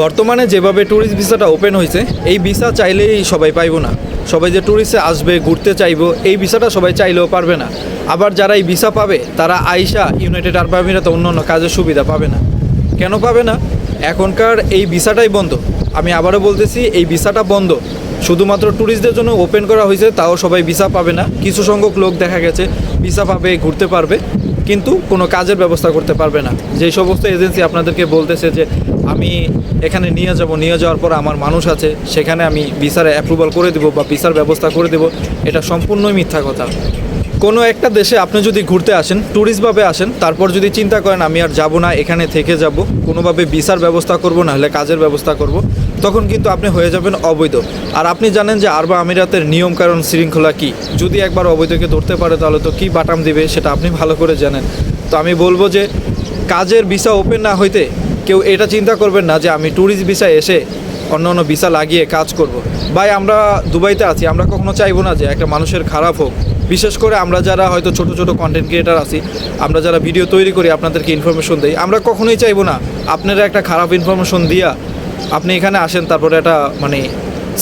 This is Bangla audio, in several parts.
বর্তমানে যেভাবে ট্যুরিস্ট ভিসাটা ওপেন হয়েছে, এই ভিসা চাইলেই সবাই পাইব না। সবাই যে ট্যুরিস্টে আসবে, ঘুরতে চাইব, এই ভিসাটা সবাই চাইলেও পারবে না। আবার যারা এই ভিসা পাবে, তারা আইসা ইউনাইটেড আরব আমিরাতে অন্য অন্য কাজের সুবিধা পাবে না। কেন পাবে না? এখনকার এই ভিসাটাই বন্ধ। আমি আবারও বলতেছি, এই ভিসাটা বন্ধ। শুধুমাত্র ট্যুরিস্টদের জন্য ওপেন করা হয়েছে, তাও সবাই ভিসা পাবে না। কিছু সংখ্যক লোক দেখা গেছে ভিসা পাবে, ঘুরতে পারবে। কিন্তু কোনো কাজের ব্যবস্থা করতে পারবে না। যেই সমস্ত এজেন্সি আপনাদেরকে বলতেছে যে, আমি এখানে নিয়ে যাব, নিয়ে যাওয়ার পর আমার মানুষ আছে, সেখানে আমি ভিসার অ্যাপ্রুভাল করে দেবো বা ভিসার ব্যবস্থা করে দেবো। এটা সম্পূর্ণই মিথ্যা কথা। কোনো একটা দেশে আপনি যদি ঘুরতে আসেন ট্যুরিস্টভাবে আসেন, তারপর যদি চিন্তা করেন, আমি আর যাব না, এখানে থেকে যাব, কোনোভাবে ভিসার ব্যবস্থা করব না, হলে কাজের ব্যবস্থা করব তখন কিন্তু আপনি হয়ে যাবেন অবৈধ। আর আপনি জানেন যে আরবা আমিরাতের নিয়ম কারণ শৃঙ্খলা কি? যদি একবার অবৈধকে ধরতে পারে, তাহলে তো কি বাটাম দিবে সেটা আপনি ভালো করে জানেন। তো আমি বলব যে, কাজের ভিসা ওপেন না হইতে কেউ এটা চিন্তা করবেন না যে, আমি ট্যুরিস্ট ভিসা এসে অন্য অন্য ভিসা লাগিয়ে কাজ করব। ভাই, আমরা দুবাইতে আছি, আমরা কখনো চাইব না যে, একটা মানুষের খারাপ হোক। বিশেষ করে আমরা যারা হয়তো ছোট ছোট কন্টেন্ট ক্রিয়েটার আছি, আমরা যারা ভিডিও তৈরি করি, আপনাদেরকে ইনফরমেশন দিই, আমরা কখনোই চাইব না আপনারা একটা খারাপ ইনফরমেশন দিয়া আপনি এখানে আসেন, তারপরে একটা মানে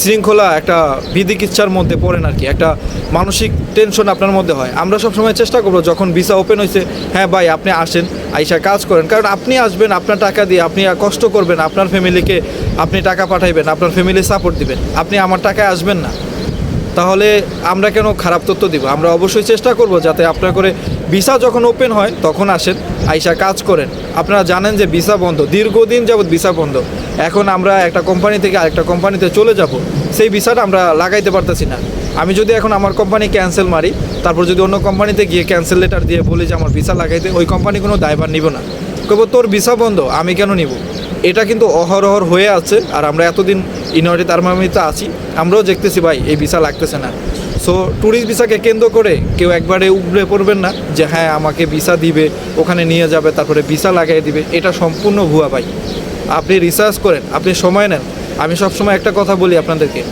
শৃঙ্খলা, একটা বিধিকিচ্ছার মধ্যে পড়েন আর কি। একটা মানসিক টেনশন আপনার মধ্যে হয়। আমরা সবসময় চেষ্টা করব, যখন ভিসা ওপেন হয়েছে হ্যাঁ ভাই, আপনি আসেন, আইসা কাজ করেন। কারণ আপনি আসবেন, আপনার টাকা দিয়ে আপনি কষ্ট করবেন, আপনার ফ্যামিলিকে আপনি টাকা পাঠাইবেন, আপনার ফ্যামিলি সাপোর্ট দিবেন। আপনি আমার টাকায় আসবেন না। তাহলে আমরা কেন খারাপ তথ্য দিব? আমরা অবশ্যই চেষ্টা করব যাতে আপনার করে ভিসা যখন ওপেন হয়, তখন আসেন, আইসা কাজ করেন। আপনারা জানেন যে ভিসা বন্ধ, দীর্ঘদিন যাবৎ ভিসা বন্ধ। এখন আমরা একটা কোম্পানি থেকে আরেকটা কোম্পানিতে চলে যাব, সেই ভিসাটা আমরা লাগাইতে পারতেছি না। আমি যদি এখন আমার কোম্পানি ক্যান্সেল মারি, তারপর যদি অন্য কোম্পানিতে গিয়ে ক্যান্সেল লেটার দিয়ে বলি যে আমার ভিসা লাগাইতে, ওই কোম্পানি কোনো দায়ভার নিব না। কব তোর ভিসা বন্ধ, আমি কেন নিব? এটা কিন্তু অহরহর হয়ে আছে আর আমরা এতদিন আরব আমিরাতে আছি, আমরাও দেখতেছি ভাই, এই ভিসা লাগতেছে না। সো ট্যুরিস্ট ভিসাকে কেন্দ্র করে কেউ একবারে উগড়ে পড়বেন না যে হ্যাঁ আমাকে ভিসা দিবে, ওখানে নিয়ে যাবে, তারপরে ভিসা লাগিয়ে দিবে। এটা সম্পূর্ণ ভুয়া ভাই। আপনি রিসার্চ করেন, আপনি সময় নেন। আমি সবসময় একটা কথা বলি আপনাদেরকে,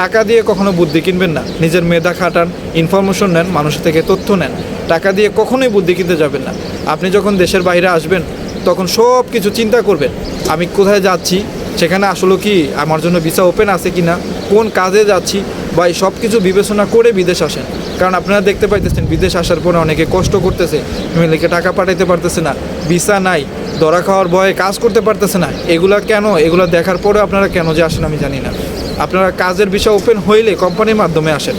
টাকা দিয়ে কখনো বুদ্ধি কিনবেন না। নিজের মেধা খাটান ইনফরমেশন নেন, মানুষের থেকে তথ্য নেন। টাকা দিয়ে কখনোই বুদ্ধি কিনতে যাবেন না। আপনি যখন দেশের বাইরে আসবেন তখন সব কিছু চিন্তা করবেন আমি কোথায় যাচ্ছি? সেখানে আসলে কি? আমার জন্য ভিসা ওপেন আছে কি না কোন কাজে যাচ্ছি? বা এই সব কিছু বিবেচনা করে বিদেশ আসেন। কারণ আপনারা দেখতে পাইতেছেন, বিদেশ আসার পরে অনেকে কষ্ট করতেছে। ফ্যামিলিকে টাকা পাঠাইতে পারতেছে না ভিসা নাই, ধরা খাওয়ার ভয়ে কাজ করতে পারতেছে না। এগুলা কেন? এগুলো দেখার পরে আপনারা কেন যে আসেন আমি জানি না। আপনারা কাজের বিষয় ওপেন হইলে কোম্পানির মাধ্যমে আসেন।